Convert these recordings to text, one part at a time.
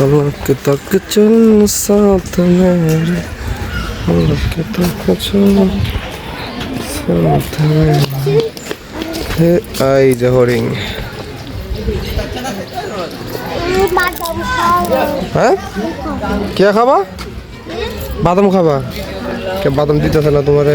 আমাকে তক চুন সাথ আমাকে সাথ হে আই হ্যাঁ? কে খাবা? বাদাম খাবা। কে বাদাম দিতে না তোমারে?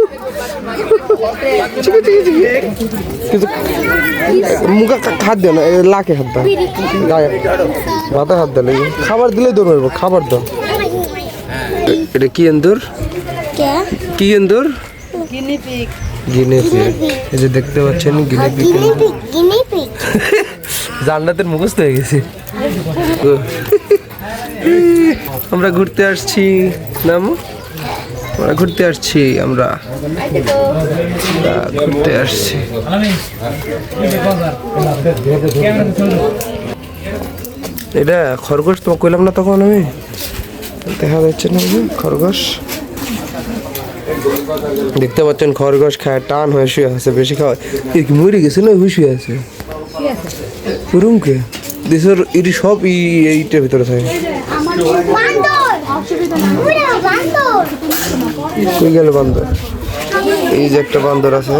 মুখে দেয় না লাকে হাত দাও মাথায় হাত দিলে খাবার দিলে দৌড় মারবো খাবার দাও এটা কি এন্দুর কি এন্দুর দেখতে পাচ্ছেন হয়ে গেছে। আমরা ঘুরতে আসছি, নাম আমরা ঘুরতে আসছি আমরা আমরা ঘুরতে আসছি। এটা খরগোশ তো কইলাম না তখন আমি? দেখা যাচ্ছে না খরগোশ। দেখতে পাচ্ছেন খরগোশ খায় টান হয়ে শুয়ে আছে বেশি খাওয়া মরে গেছে না শুয়ে আছে? রুমকে দেশের এটি সব ই এইটার ভিতরে থাকে। কই গেল বান্দর? এই যে একটা বান্দর আছে।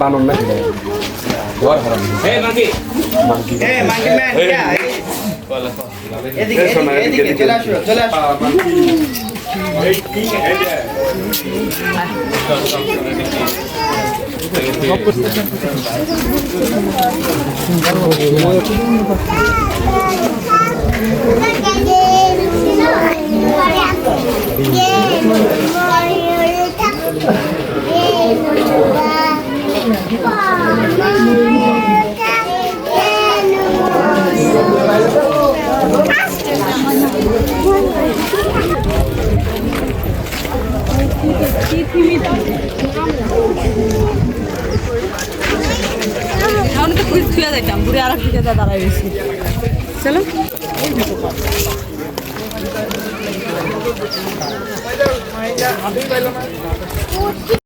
বানর নাকি এদিকে এদিকে এদিকে চলে আসো চলে আসো। はい。আমি তো খুঁজে ছুঁয়ে যাইতাম দূরে আর দিকে দাঁড়াই গেছি চলো।